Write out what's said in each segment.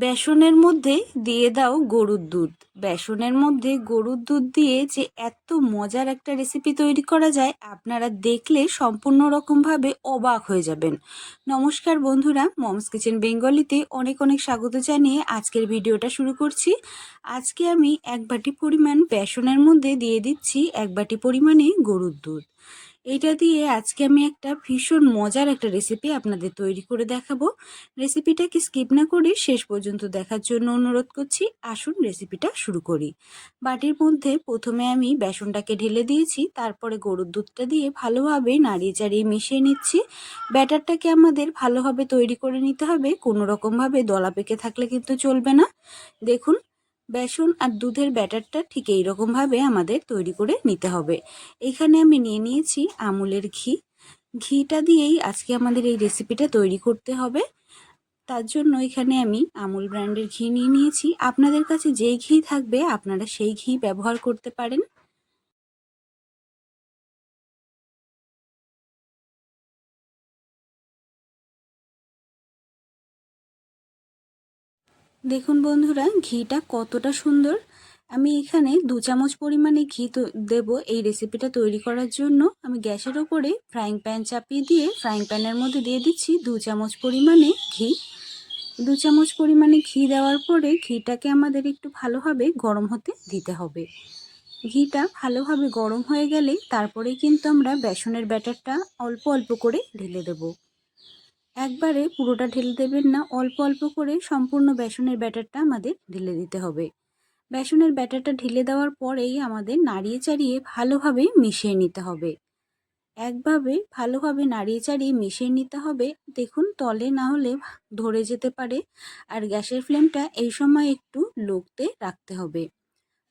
বেসনের মধ্যে দিয়ে দাও গরুর দুধ। বেসনের মধ্যে গরুর দুধ দিয়ে যে এত মজার একটা রেসিপি তৈরি করা যায়, আপনারা দেখলে সম্পূর্ণ রকমভাবে অবাক হয়ে যাবেন। নমস্কার বন্ধুরা, মমস কিচেন বেঙ্গলিতে অনেক অনেক স্বাগত জানিয়ে আজকের ভিডিওটা শুরু করছি। আজকে আমি এক বাটি পরিমাণ বেসনের মধ্যে দিয়ে দিচ্ছি এক বাটি পরিমাণে গরুর দুধ। এইটা দিয়ে আজকে আমি একটা ভীষণ মজার একটা রেসিপি আপনাদের তৈরি করে দেখাবো। রেসিপিটাকে স্কিপ না করে শেষ পর্যন্ত দেখার জন্য অনুরোধ করছি, আসুন রেসিপিটা শুরু করি। বাটির মধ্যে প্রথমে আমি বেসনটাকে ঢেলে দিয়েছি, তারপরে গরুর দুধটা দিয়ে ভালোভাবে নাড়িয়ে চাড়িয়ে মিশিয়ে নিচ্ছি। ব্যাটারটাকে আমাদের ভালোভাবে তৈরি করে নিতে হবে, কোনো রকমভাবে দলা পেকে থাকলে কিন্তু চলবে না। দেখুন বেসন আর দুধের ব্যাটারটা ঠিক এইরকমভাবে আমাদের তৈরি করে নিতে হবে। এখানে আমি নিয়ে নিয়েছি আমুলের ঘি। ঘিটা দিয়েই আজকে আমাদের এই রেসিপিটা তৈরি করতে হবে। তার জন্য এখানে আমি আমুল ব্র্যান্ডের ঘি নিয়ে নিয়েছি। আপনাদের কাছে যেই ঘি থাকবে, আপনারা সেই ঘি ব্যবহার করতে পারেন। দেখুন বন্ধুরা, ঘিটা কতটা সুন্দর। আমি এখানে দু চামচ পরিমাণে ঘি দেব এই রেসিপিটা তৈরি করার জন্য। আমি গ্যাসের ওপরে ফ্রাইং প্যান চাপিয়ে দিয়ে ফ্রাইং প্যানের মধ্যে দিয়ে দিচ্ছি দু চামচ পরিমাণে ঘি। দু চামচ পরিমাণে ঘি দেওয়ার পরে ঘিটাকে আমাদের একটু ভালোভাবে গরম হতে দিতে হবে। ঘিটা ভালোভাবে গরম হয়ে গেলে তারপরে কিন্তু আমরা বেসনের ব্যাটারটা অল্প অল্প করে ঢেলে দেবো। একবারে পুরোটা ঢেলে দেবেন না, অল্প অল্প করে সম্পূর্ণ বেসনের ব্যাটারটা আমাদের ঢেলে দিতে হবে। বেসনের ব্যাটারটা ঢেলে দেওয়ার পরেই আমাদের নাড়িয়ে চাড়িয়ে ভালোভাবে মিশিয়ে নিতে হবে। একভাবে ভালোভাবে নাড়িয়ে চাড়িয়ে মিশিয়ে নিতে হবে। দেখুন, তলে না হলে ধরে যেতে পারে। আর গ্যাসের ফ্লেমটা এই সময় একটু লোকতে রাখতে হবে।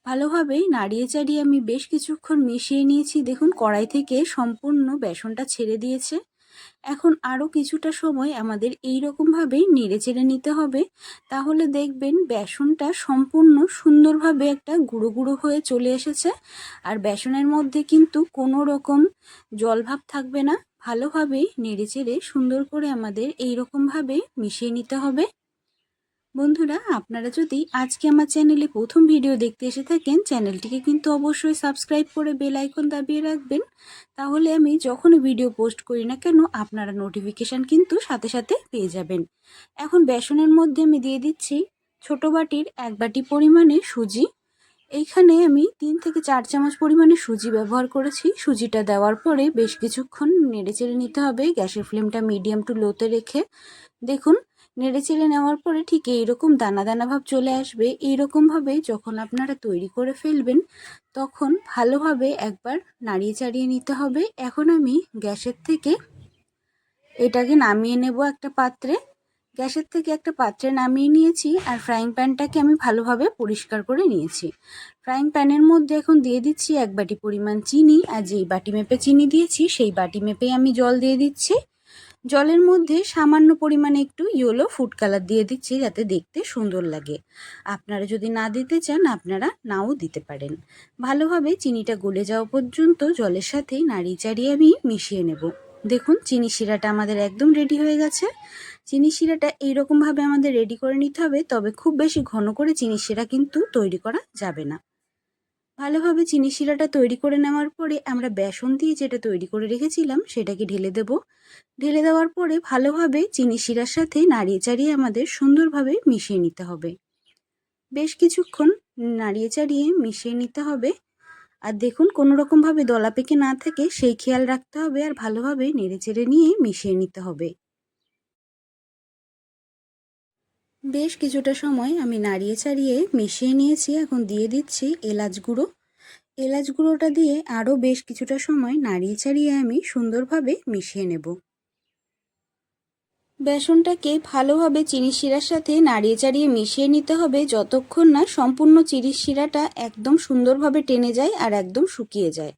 ভালোভাবে নাড়িয়ে চাড়িয়ে আমি বেশ কিছুক্ষণ মিশিয়ে নিয়েছি। দেখুন, কড়াই থেকে সম্পূর্ণ বেসনটা ছেড়ে দিয়েছে। এখন আরও কিছুটা সময় আমাদের এই রকমভাবেই নেড়ে চেড়ে নিতে হবে। তাহলে দেখবেন বেসনটা সম্পূর্ণ সুন্দরভাবে একটা গুঁড়ো গুঁড়ো হয়ে চলে এসেছে। আর বেসনের মধ্যে কিন্তু কোনো রকম জলভাব থাকবে না। ভালোভাবেই নেড়ে চেড়ে সুন্দর করে আমাদের এই রকমভাবে মিশিয়ে নিতে হবে। বন্ধুরা, আপনারা যদি আজকে আমার চ্যানেলে প্রথম ভিডিও দেখতে এসে থাকেন, চ্যানেলটিকে কিন্তু অবশ্যই সাবস্ক্রাইব করে বেল আইকন দাবিয়ে রাখবেন। তাহলে আমি যখনই ভিডিও পোস্ট করি না কেন, আপনারা নোটিফিকেশান কিন্তু সাথে সাথে পেয়ে যাবেন। এখন বেসনের মধ্যে আমি দিয়ে দিচ্ছি ছোট বাটির এক বাটি পরিমাণে সুজি। এইখানে আমি তিন থেকে চার চামচ পরিমাণে সুজি ব্যবহার করেছি। সুজিটা দেওয়ার পরে বেশ কিছুক্ষণ নেড়ে চেড়ে নিতে হবে। গ্যাসের ফ্লেমটা মিডিয়াম টু লোতে রেখে দেখুন নেড়ে চেড়ে নেওয়ার পরে ঠিক এইরকম দানা দানা ভাব চলে আসবে। এইরকমভাবে যখন আপনারা তৈরি করে ফেলবেন, তখন ভালোভাবে একবার নাড়িয়ে চাড়িয়ে নিতে হবে। এখন আমি গ্যাসের থেকে এটাকে নামিয়ে নেব একটা পাত্রে। গ্যাসের থেকে একটা পাত্রে নামিয়ে নিয়েছি আর ফ্রাইং প্যানটাকে আমি ভালোভাবে পরিষ্কার করে নিয়েছি। ফ্রাইং প্যানের মধ্যে এখন দিয়ে দিচ্ছি এক বাটি পরিমাণ চিনি আর যেই বাটি মেপে চিনি দিয়েছি, সেই বাটি মেপে আমি জল দিয়ে দিচ্ছি। জলের মধ্যে সামান্য পরিমাণে একটু ইয়েলো ফুড কালার দিয়ে দিচ্ছি যাতে দেখতে সুন্দর লাগে। আপনারা যদি না দিতে চান, আপনারা নাও দিতে পারেন। ভালোভাবে চিনিটা গলে যাওয়া পর্যন্ত জলের সাথে নাড়িয়ে চাড়িয়ে আমি মিশিয়ে নেব। দেখুন, চিনি শিরাটা আমাদের একদম রেডি হয়ে গেছে। চিনি শিরাটা এইরকমভাবে আমাদের রেডি করে নিতে হবে, তবে খুব বেশি ঘন করে চিনি শিরা কিন্তু তৈরি করা যাবে না। ভালোভাবে চিনি শিরাটা তৈরি করে নেওয়ার পরে আমরা বেসন দিয়ে যেটা তৈরি করে রেখেছিলাম সেটাকে ঢেলে দেব। ঢেলে দেওয়ার পরে ভালোভাবে চিনি শিরার সাথে নাড়িয়ে চাড়িয়ে আমাদের সুন্দরভাবে মিশিয়ে নিতে হবে। বেশ কিছুক্ষণ নাড়িয়ে চাড়িয়ে মিশিয়ে নিতে হবে। আর দেখুন কোনো রকমভাবে দলা পেকে না থাকে, সেই খেয়াল রাখতে হবে আর ভালোভাবে নেড়ে চেড়ে নিয়ে মিশিয়ে নিতে হবে। বেশ কিছুটা সময় আমি নাড়িয়ে চাড়িয়ে মিশিয়ে নিয়েছি, এখন দিয়ে দিচ্ছি এলাচ গুঁড়ো। এলাচ গুঁড়োটা দিয়ে আরও বেশ কিছুটা সময় নাড়িয়ে চাড়িয়ে আমি সুন্দরভাবে মিশিয়ে নেব। বেসনটাকে ভালোভাবে চিনি শিরার সাথে নাড়িয়ে চাড়িয়ে মিশিয়ে নিতে হবে যতক্ষণ না সম্পূর্ণ চিনি শিরাটা একদম সুন্দরভাবে টেনে যায় আর একদম শুকিয়ে যায়।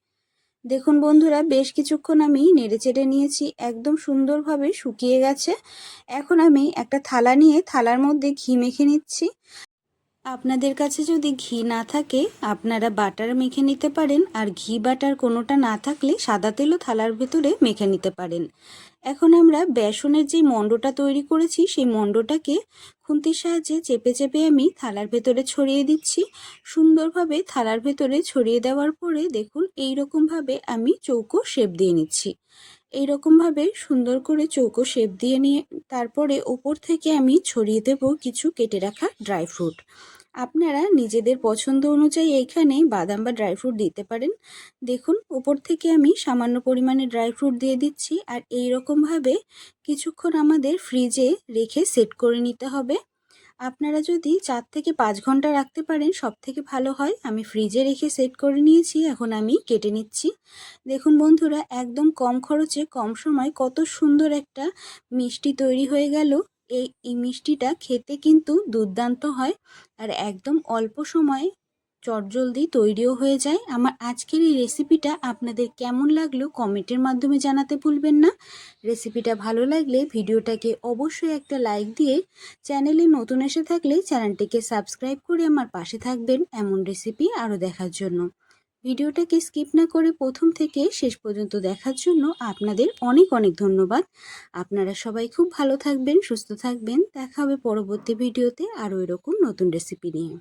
দেখুন বন্ধুরা, বেশ কিছুক্ষণ আমি নেড়ে চেড়ে নিয়েছি। একদম সুন্দরভাবে শুকিয়ে গেছে। এখন আমি একটা থালা নিয়ে থালার মধ্যে ঘি মেখে নিচ্ছি। আপনাদের কাছে যদি ঘি না থাকে, আপনারা বাটার মেখে নিতে পারেন, আর ঘি বাটার কোনোটা না থাকলে সাদা তেলও থালার ভেতরে মেখে নিতে পারেন। এখন আমরা বেসনের যে মণ্ডটা তৈরি করেছি, সেই মণ্ডটাকে খুন্তির সাহায্যে চেপে চেপে আমি থালার ভেতরে ছড়িয়ে দিচ্ছি। সুন্দরভাবে থালার ভেতরে ছড়িয়ে দেওয়ার পরে দেখুন এই রকমভাবে আমি চৌকো শেপ দিয়ে নিচ্ছি। এই রকমভাবে সুন্দর করে চৌকো শেপ দিয়ে নিয়ে তারপরে ওপর থেকে আমি ছড়িয়ে দেব কিছু কেটে রাখা ড্রাই ফ্রুট। আপনারা নিজেদের পছন্দ অনুযায়ী এইখানে বাদাম বা ড্রাই ফ্রুট দিতে পারেন। দেখুন ওপর থেকে আমি সামান্য পরিমাণে ড্রাই ফ্রুট দিয়ে দিচ্ছি আর এই রকমভাবে কিছুক্ষণ আমাদের ফ্রিজে রেখে সেট করে নিতে হবে। আপনারা যদি চার থেকে পাঁচ ঘণ্টা রাখতে পারেন সব থেকে ভালো হয়। আমি ফ্রিজে রেখে সেট করে নিয়েছি, এখন আমি কেটে নিচ্ছি। দেখুন বন্ধুরা, একদম কম খরচে, কম সময় কত সুন্দর একটা মিষ্টি তৈরি হয়ে গেল। এই মিষ্টিটা খেতে কিন্তু দুর্দান্ত হয়। আর একদম অল্প সময়ে চটজলদি তৈরিও হয়ে যায়। আমার আজকের এই রেসিপিটা আপনাদের কেমন লাগল কমেন্টের মাধ্যমে জানাতে ভুলবেন না। রেসিপিটা ভালো লাগলে ভিডিওটাকে অবশ্যই একটা লাইক দিয়ে চ্যানেলে নতুন এসে থাকলে চ্যানেলটিকে সাবস্ক্রাইব করে আমার পাশে থাকবেন এমন রেসিপি আরও দেখার জন্য। ভিডিওটাকে স্কিপ না করে প্রথম থেকে শেষ পর্যন্ত দেখার জন্য আপনাদের অনেক অনেক ধন্যবাদ। আপনারা সবাই খুব ভালো থাকবেন, সুস্থ থাকবেন। দেখা হবে পরবর্তী ভিডিওতে আরও এরকম নতুন রেসিপি নিয়ে।